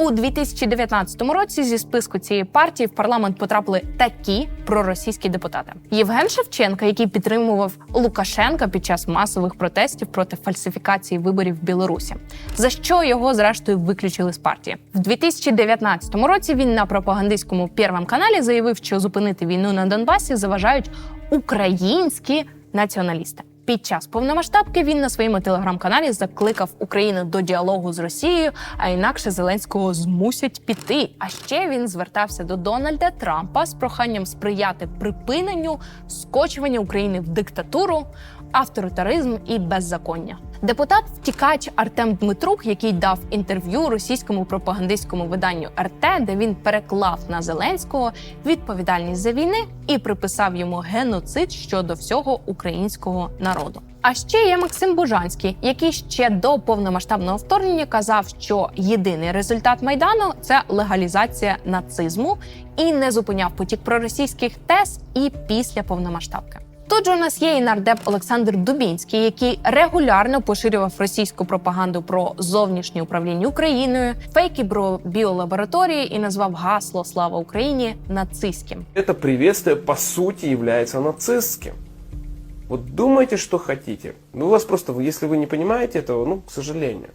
У 2019 році зі списку цієї партії в парламент потрапили такі проросійські депутати: Євген Шевченка, який підтримував Лукашенка під час масових протестів проти фальсифікації виборів в Білорусі, за що його зрештою виключили з партії. В 2019 році він на пропагандистському Первом каналі заявив, що зупинити війну на Донбасі заважають українські націоналісти. Під час повномасштабки він на своєму телеграм-каналі закликав Україну до діалогу з Росією, а інакше Зеленського змусять піти. А ще він звертався до Дональда Трампа з проханням сприяти припиненню скочування України в диктатуру, авторитаризм і беззаконня. Депутат втікач Артем Дмитрук, який дав інтерв'ю російському пропагандистському виданню РТ, де він переклав на Зеленського відповідальність за війни і приписав йому геноцид щодо всього українського народу. А ще є Максим Бужанський, який ще до повномасштабного вторгнення казав, що єдиний результат майдану це легалізація нацизму і не зупиняв потік проросійських тез і після повномасштабки. Тут же у нас є і нардеп Олександр Дубінський, який регулярно поширював російську пропаганду про зовнішнє управління Україною, фейки про біолабораторії і назвав гасло Слава Україні нацистським. Это приветствие по сути является нацистским. Вот думайте, что хотите. Ну, у вас просто, если вы не понимаете этого, ну, к сожалению.